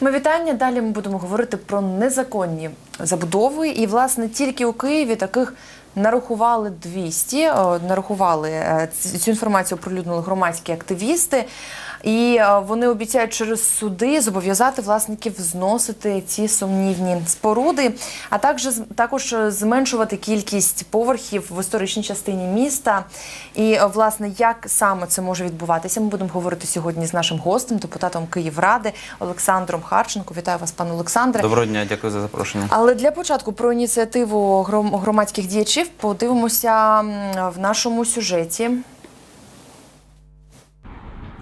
Ми вітання. Далі ми будемо говорити про незаконні забудови. І, власне, тільки у Києві таких нарахували 200. Нарахували е, цю інформацію оприлюднили громадські активісти. І е, вони обіцяють через суди зобов'язати власників зносити ці сумнівні споруди, а також також е, зменшувати кількість поверхів в історичній частині міста. І е, власне, як саме це може відбуватися, ми будемо говорити сьогодні з нашим гостем, депутатом Київради Олександром Харченко. Вітаю вас, пане Олександре. Доброго дня, дякую за запрошення. Але для початку про ініціативу гром- громадських діячів подивимося в нашому сюжеті.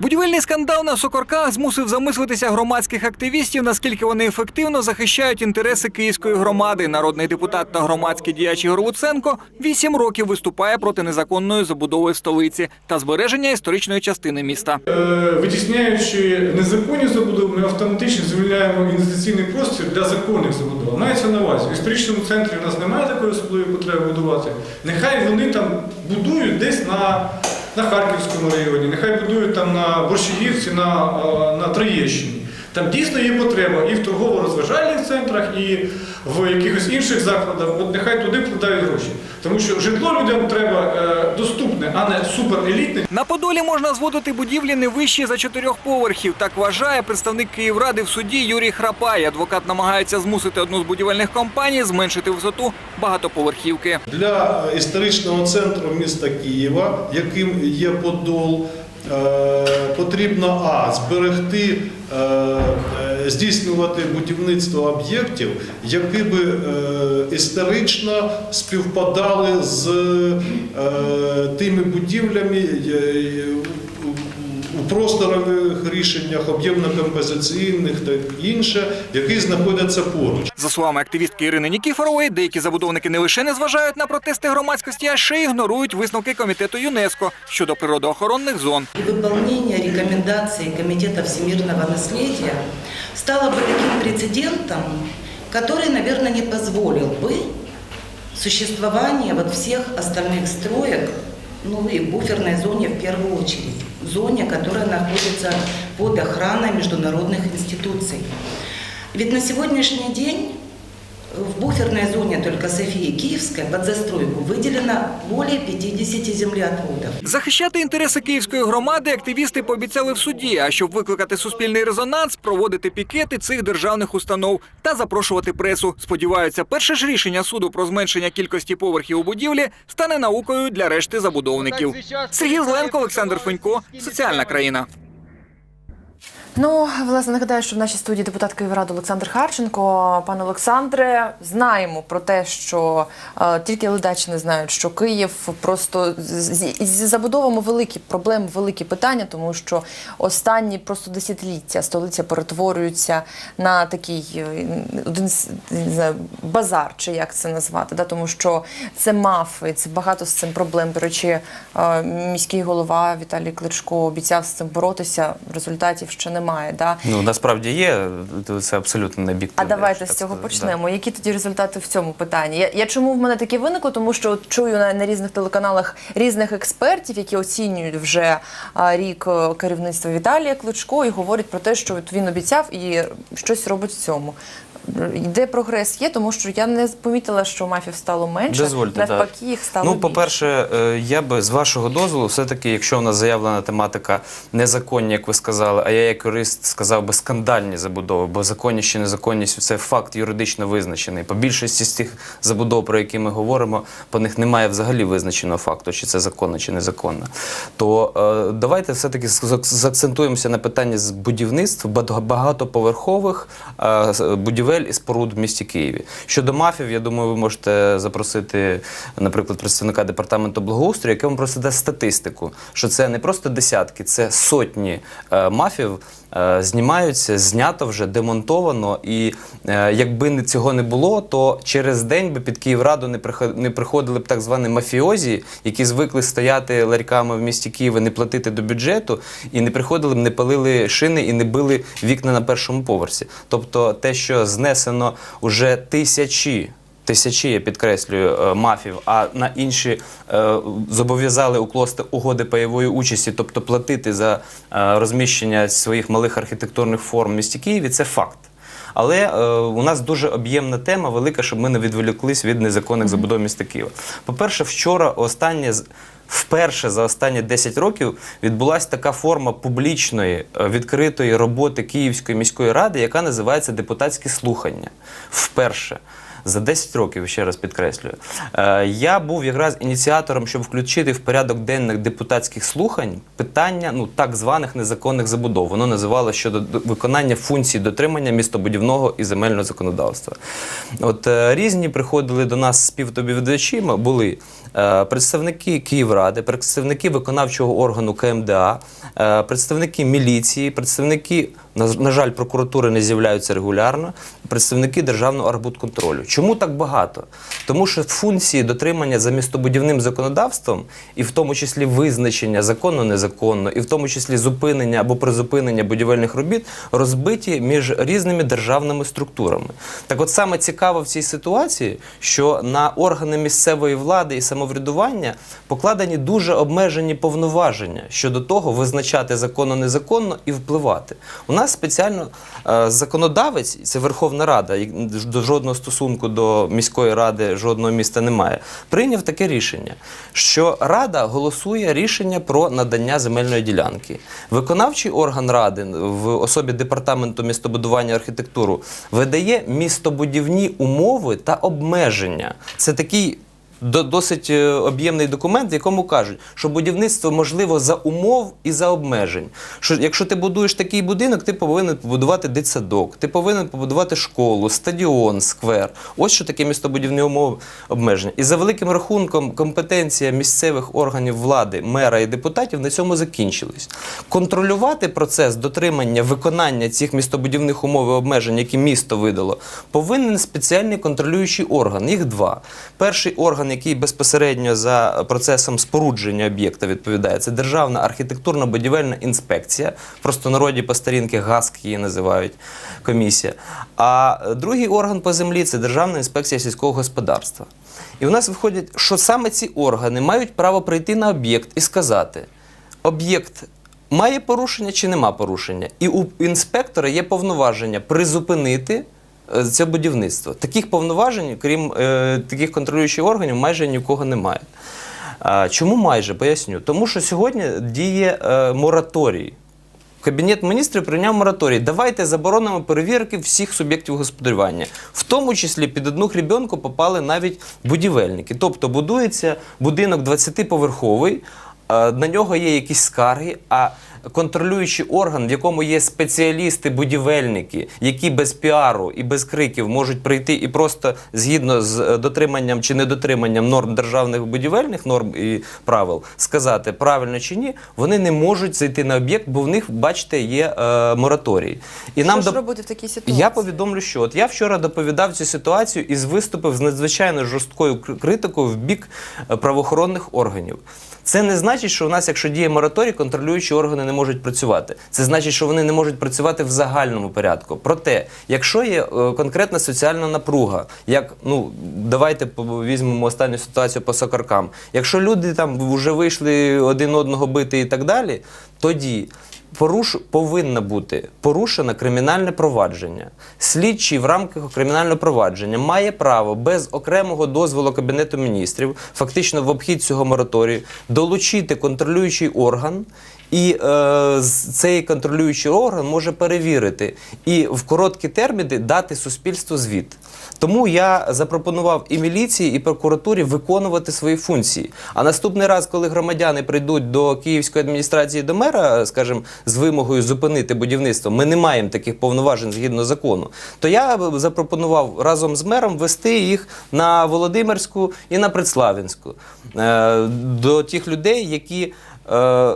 Будівельний скандал на Сокорках змусив замислитися громадських активістів, наскільки вони ефективно захищають інтереси київської громади. Народний депутат та громадський діяч Ігор Луценко вісім років виступає проти незаконної забудови столиці та збереження історичної частини міста. Е, Витісняючи незаконні забудови, ми автоматично звільняємо інвестиційний простір для законних забудов. Мається на увазі, в історичному центрі у нас немає такої особливої потреби будувати. Нехай вони там будують десь на, на Харківському районі, нехай будують там на Борщагівці, на, е, на Троєщині. Там дійсно є потреба і в торгово-розважальних центрах, і в якихось інших закладах. От нехай туди вкладають гроші. Тому що житло людям треба е, доступне, а не суперелітне. На Подолі можна зводити будівлі не вищі за чотирьох поверхів. Так вважає представник Київради в суді Юрій Храпай. Адвокат намагається змусити одну з будівельних компаній зменшити висоту багатоповерхівки. Для е, історичного центру міста Києва, яким є Подол, потрібно а зберегти, е, е, здійснювати будівництво об'єктів, які би е, історично співпадали з е, тими будівлями е, у- у просторових рішеннях, об'ємно-композиційних та інше, які знаходяться поруч. За словами активістки Ірини Нікіфорової, деякі забудовники не лише не зважають на протести громадськості, а ще й ігнорують висновки комітету ЮНЕСКО щодо природоохоронних зон. И выполнение рекомендаций Комитета всемирного наследия стало бы таким прецедентом, который, наверное, не позволил бы существования вот всех остальных строек, ну и буферной зоне в первую очередь, зоне, которая находится под охраной международных институций. Ведь на сегодняшний день в буферной зоне только Софии Киевской под застройку выделено более 50 землеотводов. Захищати інтереси київської громади активісти пообіцяли в суді. А щоб викликати суспільний резонанс, проводити пікети цих державних установ та запрошувати пресу. Сподіваються, перше ж рішення суду про зменшення кількості поверхів у будівлі стане наукою для решти забудовників. Сергій Зленко, Олександр Фенько, соціальна країна. Ну, власне, нагадаю, що в нашій студії депутат Київради Олександр Харченко. Пане Олександре, знаємо про те, що е, тільки не знають, що Київ просто з, забудовами великі проблеми, великі питання, тому що останні просто десятиліття столиця перетворюється на такий е, один не базар, чи як це назвати, да? тому що це мафи, це багато з цим проблем. До речі, е, міський голова Віталій Кличко обіцяв з цим боротися. Результатів ще немає. Да? Ну насправді є, це абсолютно не бік. А давайте з цього почнемо. Які тоді результати в цьому питанні? Я, я чому в мене таке виникло? Тому що от чую на, на різних телеканалах різних експертів, які оцінюють вже а, рік е, керівництва Віталія Кличко і говорять про те, що от він обіцяв і щось робить в цьому. Йде прогрес є, тому що я не помітила, що мафів стало менше. Дозвольте, навпаки, так. їх стало Ну, більше. по-перше, е, я би з вашого дозволу, все-таки, якщо у нас заявлена тематика незаконні, як ви сказали, а я як юрист сказав би скандальні забудови, бо законність чи незаконність це факт юридично визначений. По більшості з тих забудов, про які ми говоримо, по них немає взагалі визначеного факту, чи це законно, чи незаконно. То е, давайте все-таки заакцентуємося на питанні з будівництва багатоповерхових е, з- будівель і споруд в місті Києві. Щодо мафів, я думаю, ви можете запросити, наприклад, представника департаменту благоустрою, який вам просто дасть статистику, що це не просто десятки, це сотні е, мафів. Е, Знімаються, знято вже, демонтовано, і е, якби цього не було, то через день би під Київраду не приход- не приходили б так звані мафіозі, які звикли стояти ларьками в місті Києва, не платити до бюджету, і не приходили б, не палили шини і не били вікна на першому поверсі. Тобто те, що знесено уже тисячі. Тисячі, я підкреслюю, е, мафів, а на інші е, зобов'язали укласти угоди пайової участі, тобто платити за е, розміщення своїх малих архітектурних форм в місті Києві, це факт. Але е, у нас дуже об'ємна тема, велика, щоб ми не відволіклись від незаконних забудов міста Києва. По-перше, вчора останнє Вперше за останні 10 років відбулася така форма публічної відкритої роботи Київської міської ради, яка називається депутатські слухання. Вперше. За 10 років, ще раз підкреслюю. Е, Я був якраз ініціатором, щоб включити в порядок денних депутатських слухань питання ну, так званих незаконних забудов. Воно називалося щодо виконання функцій дотримання містобудівного і земельного законодавства. От е, різні приходили до нас співтобівдачі, були е, представники Київради, представники виконавчого органу КМДА, представники міліції, представники, на, жаль, прокуратури не з'являються регулярно, представники державного арбудконтролю. Чому так багато? Тому що функції дотримання за містобудівним законодавством, і в тому числі визначення законно незаконно, і в тому числі зупинення або призупинення будівельних робіт розбиті між різними державними структурами. Так, от саме цікаво в цій ситуації, що на органи місцевої влади і самоврядування покладені дуже обмежені повноваження щодо того, визначати законно незаконно і впливати. У нас спеціально е, законодавець, це Верховна Рада, жодного стосунку до міської ради жодного міста немає. Прийняв таке рішення, що Рада голосує рішення про надання земельної ділянки. Виконавчий орган ради в особі департаменту містобудування і архітектуру видає містобудівні умови та обмеження. Це такий досить е, об'ємний документ, в якому кажуть, що будівництво можливо за умов і за обмежень. Що якщо ти будуєш такий будинок, ти повинен побудувати дитсадок, ти повинен побудувати школу, стадіон, сквер. Ось що таке містобудівні умови обмеження. І за великим рахунком компетенція місцевих органів влади, мера і депутатів на цьому закінчилась. Контролювати процес дотримання виконання цих містобудівних умов і обмежень, які місто видало, повинен спеціальний контролюючий орган. Їх два. Перший орган, який безпосередньо за процесом спорудження об'єкта відповідає, це Державна архітектурно-будівельна інспекція. Просто народі по старінки ГАСК її називають комісія. А другий орган по землі це Державна інспекція сільського господарства. І у нас виходить, що саме ці органи мають право прийти на об'єкт і сказати: об'єкт має порушення чи нема порушення. І у інспектора є повноваження призупинити це будівництво. Таких повноважень, крім е, таких контролюючих органів, майже ні в кого немає. А, чому майже? Поясню. Тому що сьогодні діє е, мораторій. Кабінет міністрів прийняв мораторій. Давайте заборонимо перевірки всіх суб'єктів господарювання. В тому числі під одну грібенку попали навіть будівельники. Тобто будується будинок 20-поверховий, е, на нього є якісь скарги, а контролюючий орган, в якому є спеціалісти-будівельники, які без піару і без криків можуть прийти і просто згідно з е, дотриманням чи недотриманням норм державних будівельних норм і правил сказати правильно чи ні, вони не можуть зайти на об'єкт, бо в них, бачите, є е, мораторій. І Що ж доп- робити в такій ситуації? я повідомлю, що от я вчора доповідав цю ситуацію і виступив з надзвичайно жорсткою критикою в бік е, правоохоронних органів. Це не значить, що у нас, якщо діє мораторій, контролюючі органи не можуть працювати. Це значить, що вони не можуть працювати в загальному порядку. Проте, якщо є е, конкретна соціальна напруга, як ну давайте візьмемо останню ситуацію по сокаркам. Якщо люди там вже вийшли один одного бити і так далі, тоді поруш... повинно бути порушено кримінальне провадження. Слідчий в рамках кримінального провадження має право без окремого дозволу Кабінету міністрів, фактично в обхід цього мораторію, долучити контролюючий орган. І е, цей контролюючий орган може перевірити і в короткі терміни дати суспільству звіт. Тому я запропонував і міліції, і прокуратурі виконувати свої функції. А наступний раз, коли громадяни прийдуть до Київської адміністрації до мера, скажімо, з вимогою зупинити будівництво, ми не маємо таких повноважень згідно закону. То я запропонував разом з мером вести їх на Володимирську і на Предславінську е, до тих людей, які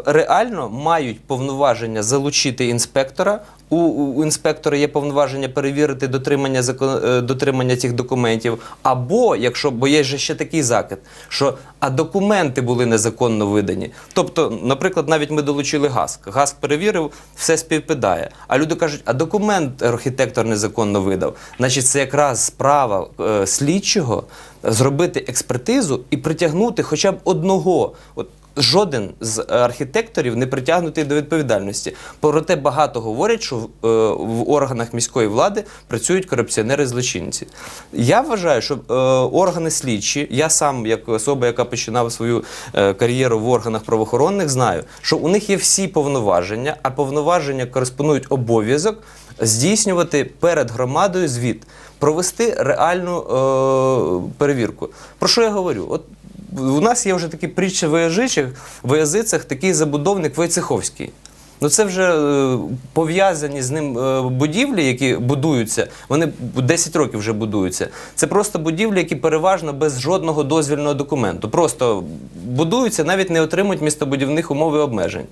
реально мають повноваження залучити інспектора. У, інспектора є повноваження перевірити дотримання закон, е, дотримання цих документів. Або якщо бо є ще такий закид, що а документи були незаконно видані. Тобто, наприклад, навіть ми долучили ГАСК. ГАСК перевірив, все співпадає. А люди кажуть, а документ архітектор незаконно видав. Значить, це якраз справа е, слідчого зробити експертизу і притягнути хоча б одного. От жоден з архітекторів не притягнутий до відповідальності. Проте багато говорять, що в, е, органах міської влади працюють корупціонери-злочинці. Я вважаю, що е, органи слідчі, я сам, як особа, яка починав свою е, кар'єру в органах правоохоронних, знаю, що у них є всі повноваження, а повноваження кореспонують обов'язок здійснювати перед громадою звіт, провести реальну е, перевірку. Про що я говорю? От у нас є вже такі притчі в язицях такий забудовник Войцеховський. Ну це вже е, пов'язані з ним е, будівлі, які будуються. Вони 10 років вже будуються. Це просто будівлі, які переважно без жодного дозвільного документу. Просто будуються, навіть не отримують містобудівних умов і обмежень.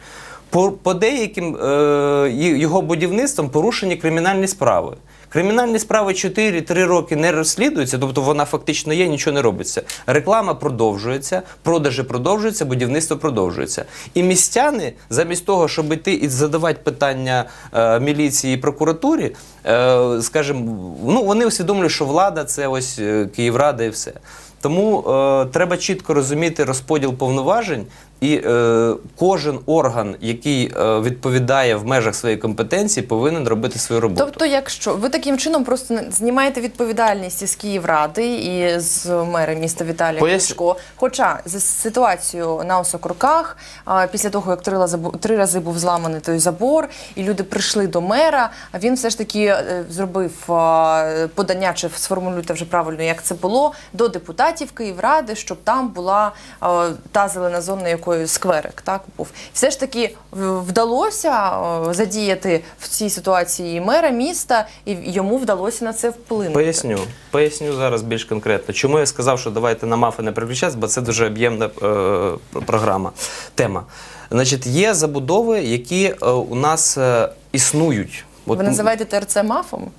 По, по деяким е, його будівництвом порушені кримінальні справи. Кримінальні справи 4-3 роки не розслідуються, тобто вона фактично є, нічого не робиться. Реклама продовжується, продажі продовжуються, будівництво продовжується. І містяни, замість того, щоб йти і задавати питання е, міліції і прокуратурі, е, скажімо, ну вони усвідомлюють, що влада це ось е, Київрада і все. Тому е, треба чітко розуміти розподіл повноважень, і е, кожен орган, який е, відповідає в межах своєї компетенції, повинен робити свою роботу. Тобто, якщо ви таким чином просто не- знімаєте відповідальність із Київради і з мера міста Віталія Пояс- хоча за ситуацію на Осокорках, а, після того як три рази три рази був зламаний той забор, і люди прийшли до мера, а він все ж таки е, зробив а, подання, чи сформулюйте вже правильно, як це було, до депутатів Київради, щоб там була а, та зелена зона, якою скверик так був. Все ж таки вдалося задіяти в цій ситуації і мера міста, і йому вдалося на це вплинути. Поясню. Поясню зараз більш конкретно. Чому я сказав, що давайте на мафи не переключатися, бо це дуже об'ємна е, програма, тема. Значить, є забудови, які е, у нас е, існують. От, Ви називаєте ТРЦ мафом?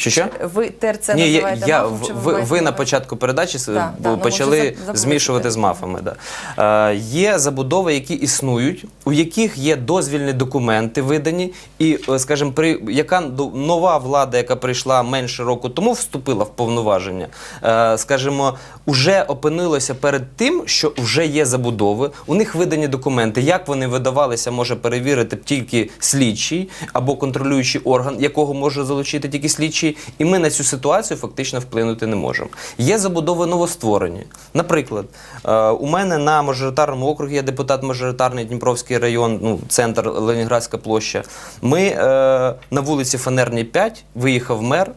Що, що? Ви ТРЦ Ні, я, називаєте я, мафом? чи ви, маєте ви на початку передачі с- Да, да, ну, почали вже забули змішувати з мафами. Да. Е, є забудови, які існують, у яких є дозвільні документи видані, і, е, скажімо, при яка до- нова влада, яка прийшла менше року тому, вступила в повноваження, е, скажімо, уже опинилося перед тим, що вже є забудови, у них видані документи. Як вони видавалися, може перевірити тільки слідчий або контролюючий орган, якого може залучити тільки слідчий, і ми на цю ситуацію фактично вплинути не можемо. Є забудови новостворені. Наприклад, е, у мене на мажоритарному округі є депутат мажоритарний Дніпровський район, ну центр Ленінградська площа. Ми е, на вулиці Фанерній 5 виїхав мер,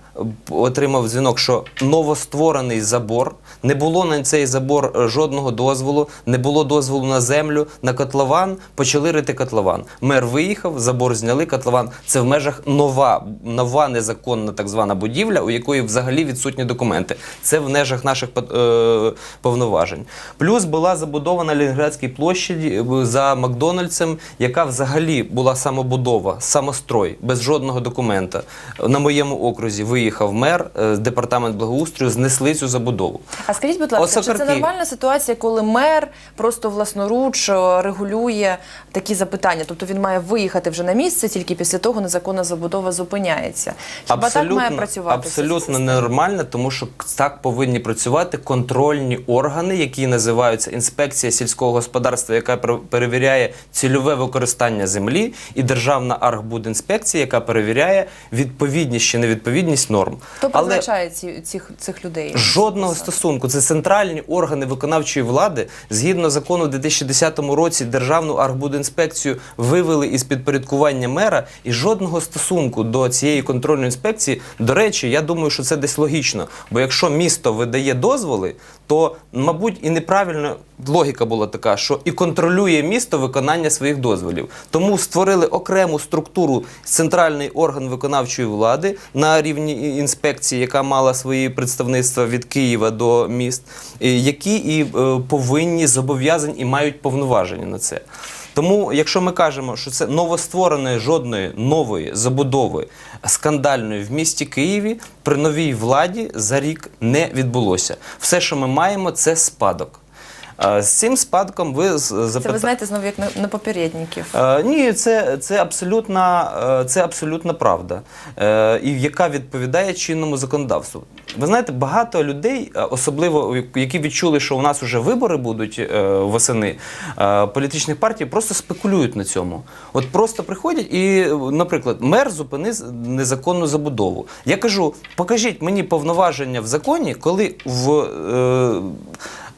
отримав дзвінок, що новостворений забор. Не було на цей забор е, жодного дозволу, не було дозволу на землю, на котлован. Почали рити котлован. Мер виїхав, забор зняли. Котлован це в межах нова, нова незаконна так звана будівля, у якої взагалі відсутні документи. Це в межах наших е, повноважень. Плюс була забудована Ленінградській площаді е, за Макдональдсом, яка взагалі була самобудова, самострой, без жодного документа. На моєму окрузі виїхав мер, е, департамент благоустрою, знесли цю забудову. А скажіть, будь ласка, чи це нормальна ситуація, коли мер просто власноруч е, регулює такі запитання? Тобто він має виїхати вже на місце, тільки після того незаконна забудова зупиняється. Хіба так має працювати? абсолютно нормально, тому що так повинні працювати контрольні органи, які називаються інспекція сільського господарства, яка пер- перевіряє цільове використання землі, і державна архбудінспекція, яка перевіряє відповідність чи невідповідність норм. Хто призначає ці, цих, цих людей? Жодного стосунку. Це центральні органи виконавчої влади. Згідно закону, у 2010 році Державну архбудінспекцію вивели із підпорядкування мера, і жодного стосунку до цієї контрольної інспекції. До речі, я думаю, що це десь логічно. Бо якщо місто видає дозволи, то, мабуть, і неправильно логіка була така, що і контролює місто виконання своїх дозволів. Тому створили окрему структуру центральний орган виконавчої влади на рівні інспекції, яка мала свої представництва від Києва до міст, які і е, повинні зобов'язані і мають повноваження на це. Тому, якщо ми кажемо, що це новоствореної жодної нової забудови скандальної в місті Києві при новій владі за рік не відбулося. Все, що ми маємо, це спадок. З цим спадком ви з- Це ви знаєте знову як на, на попередників. Е, ні, це, це, абсолютна, е, це абсолютна правда, е, і яка відповідає чинному законодавству. Ви знаєте, багато людей, особливо які відчули, що у нас вже вибори будуть восени політичних партій, просто спекулюють на цьому. От просто приходять і, наприклад, мер зупинив незаконну забудову. Я кажу, покажіть мені повноваження в законі, коли в. Е,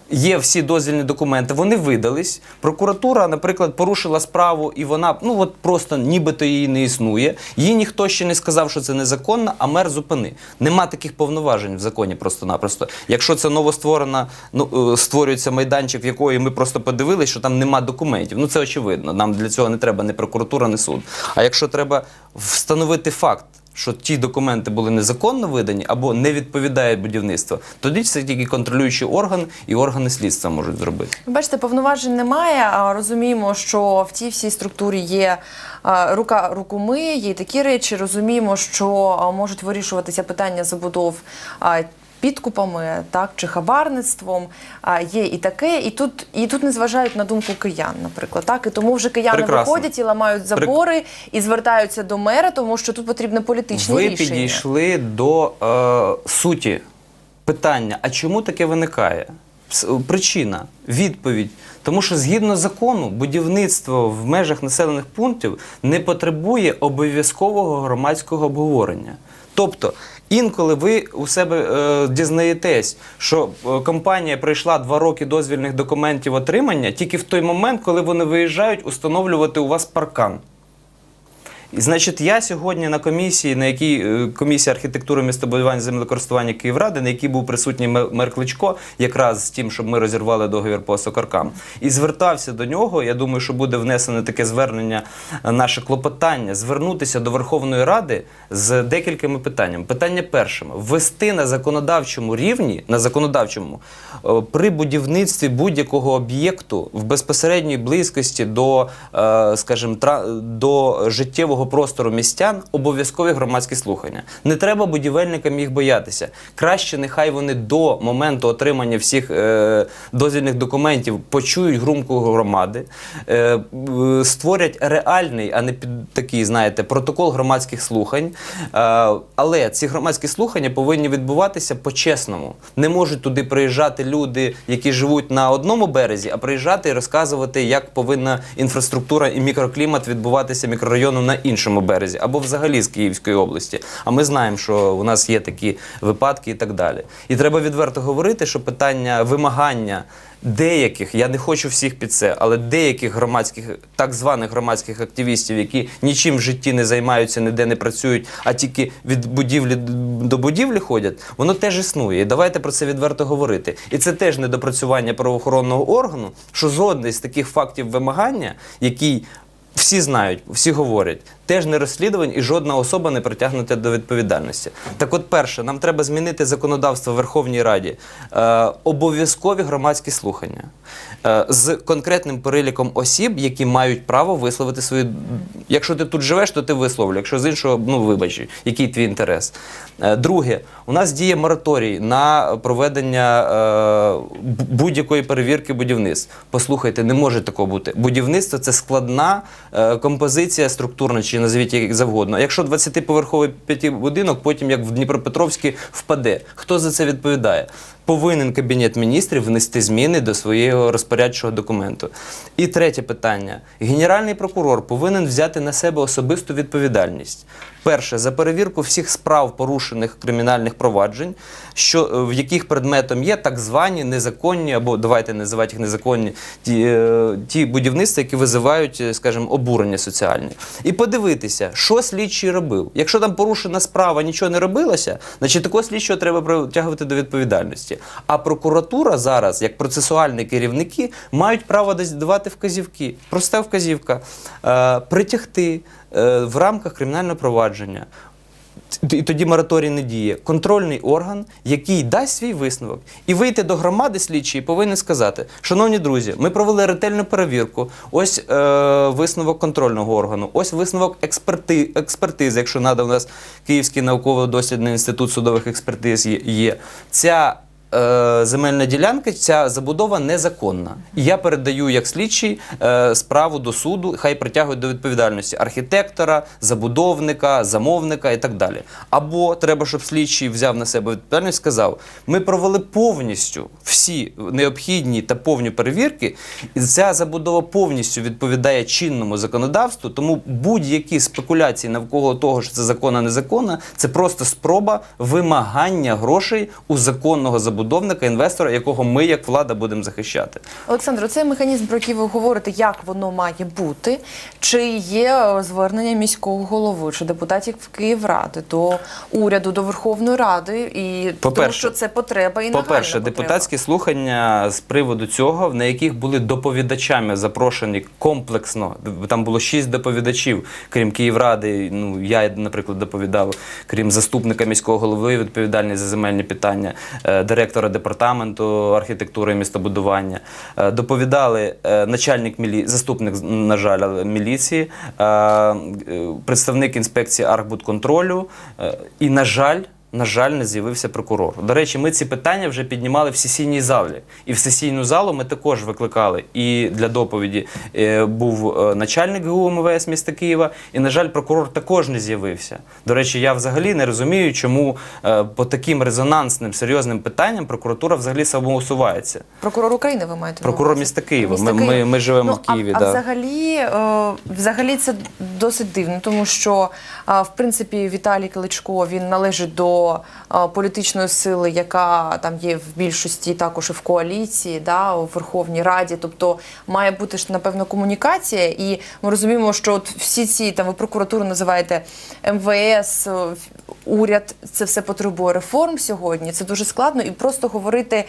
Є всі дозвільні документи, вони видались. Прокуратура, наприклад, порушила справу, і вона ну от просто нібито її не існує. Їй ніхто ще не сказав, що це незаконно, а мер зупини. Нема таких повноважень в законі просто-напросто. Якщо це новостворена, ну е, створюється майданчик, в якої ми просто подивилися, що там нема документів. Ну це очевидно. Нам для цього не треба ні прокуратура, ні суд. А якщо треба встановити факт. Що ті документи були незаконно видані або не відповідають будівництву, тоді це тільки контролюючий орган і органи слідства можуть зробити. Бачите, повноважень немає. А розуміємо, що в тій всій структурі є рука руку миє, є такі речі. Розуміємо, що можуть вирішуватися питання забудов. Підкупами, так чи хабарництвом а, є і таке, і тут і тут не зважають на думку киян, наприклад, так і тому вже кияни Прекрасно. виходять і ламають забори і звертаються до мера, тому що тут потрібне політичне Ви рішення. підійшли до е, суті питання: а чому таке виникає? Причина, відповідь. Тому що згідно закону, будівництво в межах населених пунктів не потребує обов'язкового громадського обговорення. Тобто, інколи ви у себе е, дізнаєтесь, що е, компанія пройшла два роки дозвільних документів отримання тільки в той момент, коли вони виїжджають установлювати у вас паркан. І, значить, я сьогодні на комісії, на якій е, комісія архітектури містобудування землекористування Київради, на якій був присутній мер Кличко, якраз з тим, щоб ми розірвали договір по сокаркам, і звертався до нього. Я думаю, що буде внесене таке звернення, е, наше клопотання, звернутися до Верховної Ради з декількома питаннями. Питання перше: ввести на законодавчому рівні, на законодавчому, е, при будівництві будь-якого об'єкту в безпосередній близькості до, скажімо, до життєвого простору містян обов'язкові громадські слухання. Не треба будівельникам їх боятися. Краще нехай вони до моменту отримання всіх е, дозвільних документів почують грумку громади, е, е, створять реальний, а не під такий, знаєте, протокол громадських слухань. Е, але ці громадські слухання повинні відбуватися по-чесному. Не можуть туди приїжджати люди, які живуть на одному березі, а приїжджати і розказувати, як повинна інфраструктура і мікроклімат відбуватися мікрорайоном на іншому березі, або взагалі з Київської області. А ми знаємо, що у нас є такі випадки і так далі. І треба відверто говорити, що питання вимагання. Деяких, я не хочу всіх під це, але деяких громадських, так званих громадських активістів, які нічим в житті не займаються, ніде не працюють, а тільки від будівлі до будівлі ходять, воно теж існує. І давайте про це відверто говорити. І це теж недопрацювання правоохоронного органу, що жодний з таких фактів вимагання, який всі знають, всі говорять, теж не розслідувань і жодна особа не притягнута до відповідальності. Так от, перше, нам треба змінити законодавство в Верховній Раді. Е, обов'язкові громадські слухання е, з конкретним переліком осіб, які мають право висловити свої. Якщо ти тут живеш, то ти висловлюй. Якщо з іншого, ну вибач, який твій інтерес. Е, друге, у нас діє мораторій на проведення будь-якої перевірки будівництв. Послухайте, не може такого бути. Будівництво це складна композиція структурна, чи назвіть як завгодно. Якщо 20-поверховий п'ятибудинок, потім як в Дніпропетровській впаде, хто за це відповідає? Повинен кабінет міністрів внести зміни до свого розпорядчого документу. І третє питання: генеральний прокурор повинен взяти на себе особисту відповідальність. Перше за перевірку всіх справ порушених кримінальних проваджень, що е, в яких предметом є так звані незаконні, або давайте називати їх незаконні ті, е, ті будівництва, які визивають, е, скажімо, обурення соціальне. І подивитися, що слідчий робив. Якщо там порушена справа, нічого не робилося, значить такого слідчого треба притягувати до відповідальності. А прокуратура зараз, як процесуальні керівники, мають право десь давати вказівки. Проста вказівка е, притягти е, в рамках кримінального провадження. І тоді мораторій не діє. Контрольний орган, який дасть свій висновок, і вийти до громади слідчої повинен сказати: шановні друзі, ми провели ретельну перевірку. Ось е, висновок контрольного органу, ось висновок експерти, експертизи. Якщо треба, у нас Київський науково-дослідний інститут судових експертиз є. Ця е, земельна ділянка, ця забудова незаконна. І я передаю як слідчий е, справу до суду, хай притягують до відповідальності архітектора, забудовника, замовника і так далі. Або треба, щоб слідчий взяв на себе відповідальність, сказав: ми провели повністю всі необхідні та повні перевірки, і ця забудова повністю відповідає чинному законодавству, тому будь-які спекуляції навколо того, що це законна незаконна, це просто спроба вимагання грошей у законного забудовника, інвестора, якого ми, як влада, будемо захищати. Олександр, цей механізм, про який ви говорите, як воно має бути? Чи є е, звернення міського голови чи депутатів Київради до уряду, до Верховної Ради і тому, що це потреба і нагальна По-перше, потреба? депутатські слухання з приводу цього, на яких були доповідачами запрошені комплексно. Там було шість доповідачів, крім Київради. Ну я, наприклад, доповідав, крім заступника міського голови, відповідальний за земельні питання, е, директора департаменту архітектури і містобудування. Е, Доповідали е, начальник мілі... заступник, на жаль, міліції, е, представник інспекції Архбудконтролю і, на жаль. На жаль, не з'явився прокурор. До речі, ми ці питання вже піднімали в сесійній залі. І в сесійну залу ми також викликали. І для доповіді е, був е, начальник ГУ МВС міста Києва. І, на жаль, прокурор також не з'явився. До речі, я взагалі не розумію, чому е, по таким резонансним серйозним питанням прокуратура взагалі самоусувається. Прокурор України ви маєте Прокурор міста Києва. Міста Ми- ми- Києва. ми живемо ну, в Києві, А, да. а взагалі, взагалі це досить дивно, тому що в принципі Віталій Кличко він належить до е, політичної сили, яка там є в більшості, також і в коаліції, да, у Верховній Раді. Тобто має бути ж напевно комунікація, і ми розуміємо, що от всі ці там ви прокуратуру називаєте МВС, е, уряд, це все потребує реформ сьогодні. Це дуже складно, і просто говорити е,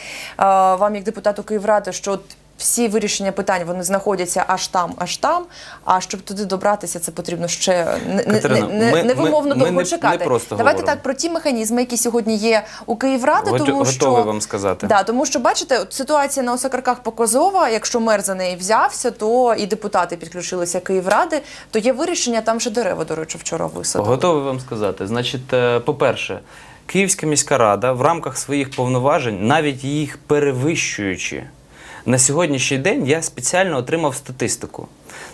вам, як депутату Київради, що всі вирішення питань вони знаходяться аж там, аж там. А щоб туди добратися, це потрібно ще не, не, Катерина, не, ми- невимовно ми- ми довго не- чекати. не просто Давайте говоримо. так про ті механізми, які сьогодні є у Київради, тому що готовий вам сказати. Да, тому що бачите, от ситуація на Осокарках показова. Якщо мер за неї взявся, то і депутати підключилися Київради, то є вирішення. Там же дерева, до речі, вчора висадили. Готовий вам сказати. Значить, е, по-перше, Київська міська рада в рамках своїх повноважень, навіть їх перевищуючи, на сьогоднішній день я спеціально отримав статистику.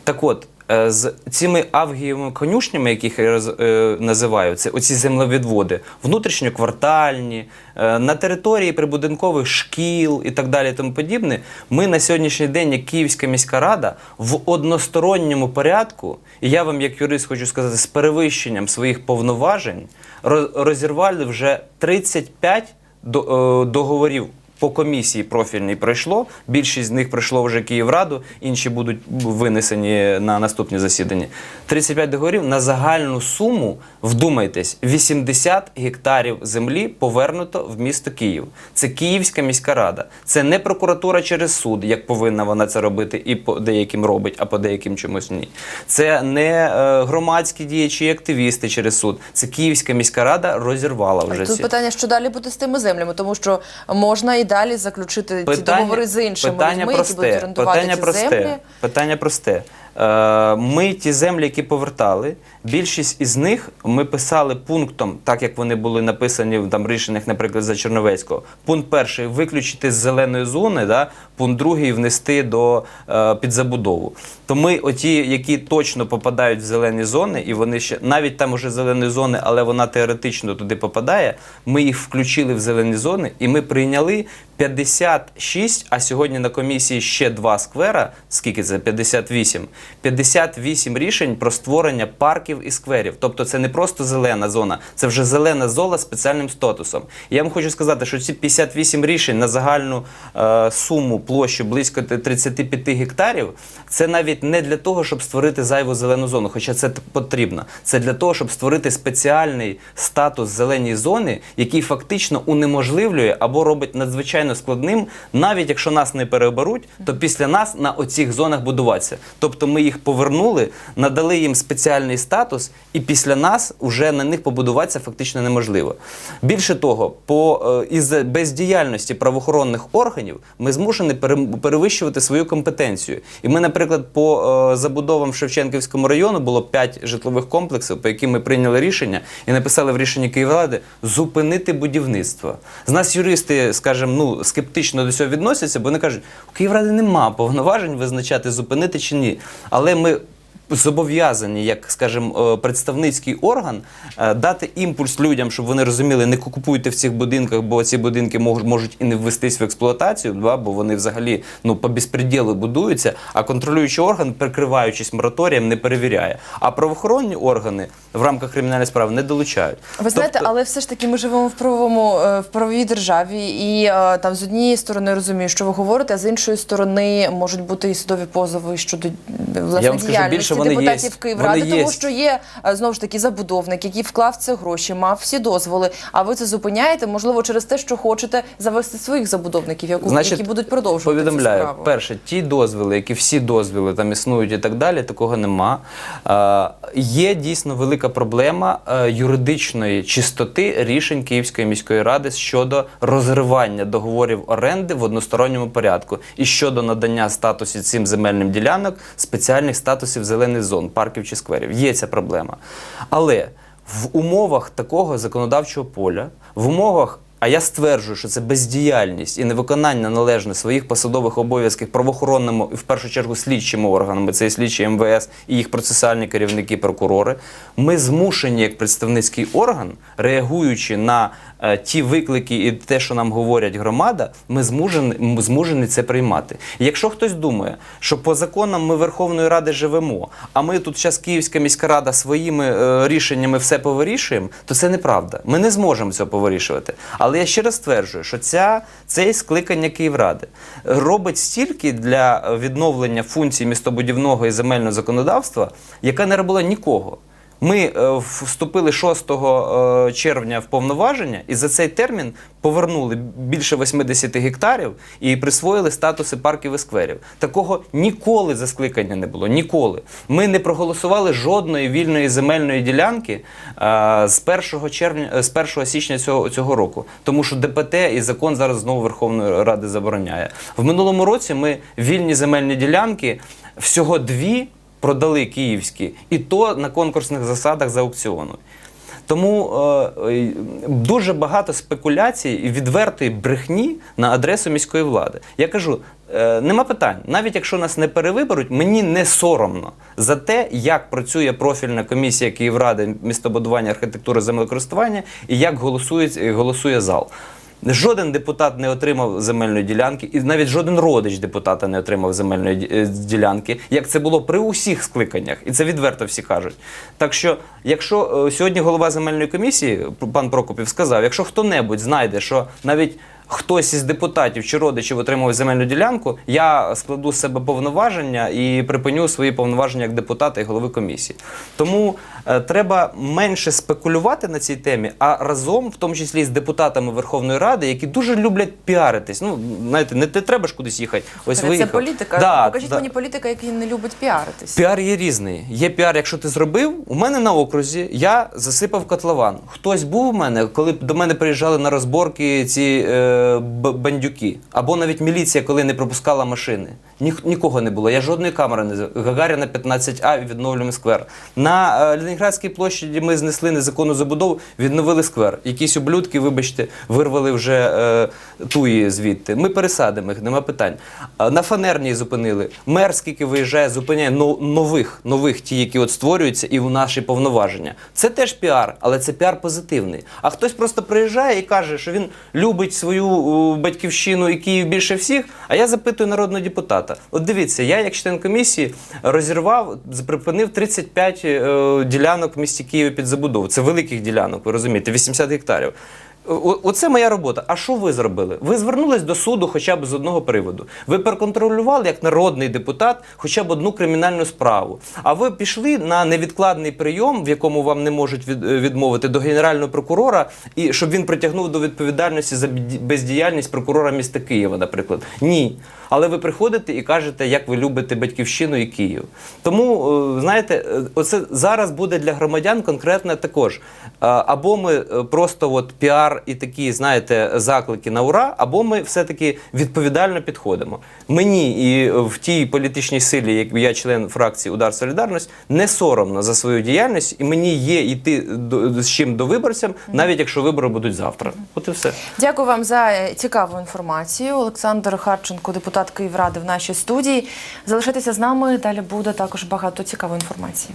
Так от, е, з цими авгієвими конюшнями, яких я е, називаю, це оці землевідводи, внутрішньоквартальні, е, на території прибудинкових шкіл і так далі, тому подібне, ми на сьогоднішній день, як Київська міська рада, в односторонньому порядку, і я вам, як юрист, хочу сказати, з перевищенням своїх повноважень, роз- розірвали вже 35 до- е, договорів по комісії профільній пройшло. Більшість з них пройшло вже Київраду, інші будуть винесені на наступні засідання. 35 договорів на загальну суму, вдумайтесь, 80 гектарів землі повернуто в місто Київ. Це Київська міська рада. Це не прокуратура через суд, як повинна вона це робити, і по деяким робить, а по деяким чомусь ні. Це не е, громадські діячі, і активісти через суд. Це Київська міська рада розірвала вже Тут питання, що далі буде з тими землями, тому що можна і далі заключити ці договори з іншими питання людьми, які будуть орендувати питання ці просте, землі. Питання просте. Е, Ми ті землі, які повертали, більшість із них ми писали пунктом, так як вони були написані в там рішеннях, наприклад, за Черновецького. Пункт перший виключити з зеленої зони, да? пункт другий внести до е, під забудову. То ми, оті, які точно попадають в зелені зони, і вони ще навіть там уже зелені зони, але вона теоретично туди попадає. Ми їх включили в зелені зони, і ми прийняли 56, а сьогодні на комісії ще два сквера. Скільки це? 58. 58 рішень про створення парків і скверів. Тобто це не просто зелена зона, це вже зелена зона з спеціальним статусом. Я вам хочу сказати, що ці 58 рішень на загальну е, суму площу близько 35 гектарів, це навіть не для того, щоб створити зайву зелену зону, хоча це потрібно. Це для того, щоб створити спеціальний статус зеленій зони, який фактично унеможливлює або робить надзвичайно складним, навіть якщо нас не переоберуть, то після нас на оцих зонах будуватися. Тобто ми їх повернули, надали їм спеціальний статус, і після нас вже на них побудуватися фактично неможливо. Більше того, по е, із бездіяльності правоохоронних органів ми змушені пере- перевищувати свою компетенцію. І ми, наприклад, по е, забудовам Шевченківському району було 5 житлових комплексів, по яким ми прийняли рішення і написали в рішенні Київради зупинити будівництво. З нас юристи, скажімо, ну скептично до цього відносяться, бо вони кажуть, у Київради нема повноважень визначати зупинити чи ні. Але ми зобов'язані, як скажімо, е, представницький орган, е, дати імпульс людям, щоб вони розуміли, не купуйте в цих будинках, бо ці будинки мож- можуть і не ввестись в експлуатацію, бо вони взагалі ну по безпреділу будуються. А контролюючий орган, прикриваючись мораторієм, не перевіряє. А правоохоронні органи в рамках кримінальної справи не долучають. Ви знаєте, Тобто- але все ж таки ми живемо в правовому е, в правовій державі, і там з однієї сторони розумію, що ви говорите, а з іншої сторони можуть бути і судові позови щодо власне Я вам скажу більше, вони депутатів єсть. Київради, Вони тому єсть. що є е, знову ж таки забудовник, який вклав це гроші, мав всі дозволи. А ви це зупиняєте, можливо, через те, що хочете завести своїх забудовників, яку які будуть продовжувати цю Повідомляю, справу. перше, ті дозвіли, які всі дозвіли там існують і так далі, такого нема. Е, є дійсно велика проблема е, юридичної чистоти рішень Київської міської ради щодо розривання договорів оренди в односторонньому порядку і щодо надання статусів цим земельним ділянок спеціальних статусів зелених зон, парків чи скверів. Є ця проблема. Але в умовах такого законодавчого поля, в умовах а я стверджую, що це бездіяльність і невиконання належно своїх посадових обов'язків правоохоронними і в першу чергу слідчими органами, це і слідчі МВС і їх процесуальні керівники, прокурори. Ми змушені, як представницький орган, реагуючи на ті виклики і те, що нам говорять громада, ми змушені, м- змушені це приймати. Якщо хтось думає, що по законам ми Верховної Ради живемо, а ми тут зараз Київська міська рада своїми е, рішеннями все повирішуємо, то це неправда. Ми не зможемо цього повирішувати. Але я ще раз стверджую, що ця, це скликання Київради робить стільки для відновлення функцій містобудівного і земельного законодавства, яка не робила нікого. Ми е, вступили 6 е, червня в повноваження і за цей термін повернули більше 80 гектарів і присвоїли статуси парків і скверів. Такого ніколи за скликання не було. Ніколи. Ми не проголосували жодної вільної земельної ділянки е, з 1 червня, з 1 січня цього, цього року, тому що ДПТ і закон зараз знову Верховної Ради забороняє. В минулому році ми вільні земельні ділянки всього дві продали київські, і то на конкурсних засадах за аукціону. Тому е, е, дуже багато спекуляцій і відвертої брехні на адресу міської влади. Я кажу, е, нема питань. Навіть якщо нас не перевиберуть, мені не соромно за те, як працює профільна комісія Київради містобудування, архітектури, землекористування і як голосує, голосує зал. Жоден депутат не отримав земельної ділянки, і навіть жоден родич депутата не отримав земельної е, ділянки, як це було при усіх скликаннях, і це відверто всі кажуть. Так що, якщо е, сьогодні голова земельної комісії, пан Прокопів, сказав, якщо хто-небудь знайде, що навіть хтось із депутатів чи родичів отримав земельну ділянку, я складу з себе повноваження і припиню свої повноваження як депутата і голови комісії. Тому е, треба менше спекулювати на цій темі, а разом, в тому числі з депутатами Верховної Ради, які дуже люблять піаритись. Ну, знаєте, не, не треба ж кудись їхати. Ось Це виїхав. політика. Да, Покажіть да. мені політика, який не любить піаритись. Піар є різний. Є піар, якщо ти зробив. У мене на окрузі я засипав котлован. Хтось був у мене, коли до мене приїжджали на розборки ці е, бандюки. Або навіть міліція, коли не пропускала машини. Нікого не було. Я жодної камери не Гагаріна 15А відновлюємо сквер. На е, Ленінградській площаді ми знесли незаконну забудову, відновили сквер. Якісь ублюдки, вибачте, вирвали вже е, туї звідти. Ми пересадимо їх, нема питань. А на фанерній зупинили. Мер скільки виїжджає, зупиняє но- нових, нових ті, які от створюються, і в наші повноваження. Це теж піар, але це піар позитивний. А хтось просто приїжджає і каже, що він любить свою о, батьківщину і Київ більше всіх. А я запитую народного депутата: от дивіться, я як член комісії розірвав, припинив 35 е, ділянок в місті Києві під забудову. Це великих ділянок, ви розумієте, 80 гектарів. Оце моя робота. А що ви зробили? Ви звернулись до суду хоча б з одного приводу. Ви переконтролювали як народний депутат хоча б одну кримінальну справу. А ви пішли на невідкладний прийом, в якому вам не можуть е, відмовити до генерального прокурора, і щоб він притягнув до відповідальності за бездіяльність прокурора міста Києва, наприклад. Ні. Але ви приходите і кажете, як ви любите батьківщину і Київ. Тому, е, знаєте, е, оце зараз буде для громадян конкретно також. Е, Або ми просто от піар і такі, знаєте, заклики на ура, або ми все-таки відповідально підходимо. Мені і в тій політичній силі, як я член фракції Удар Солідарність, не соромно за свою діяльність, і мені є йти з чим до виборцям, навіть якщо вибори будуть завтра. От і все. Дякую вам за цікаву інформацію. Олександр Харченко, депутат Київради в нашій студії. Залишайтеся з нами. Далі буде також багато цікавої інформації.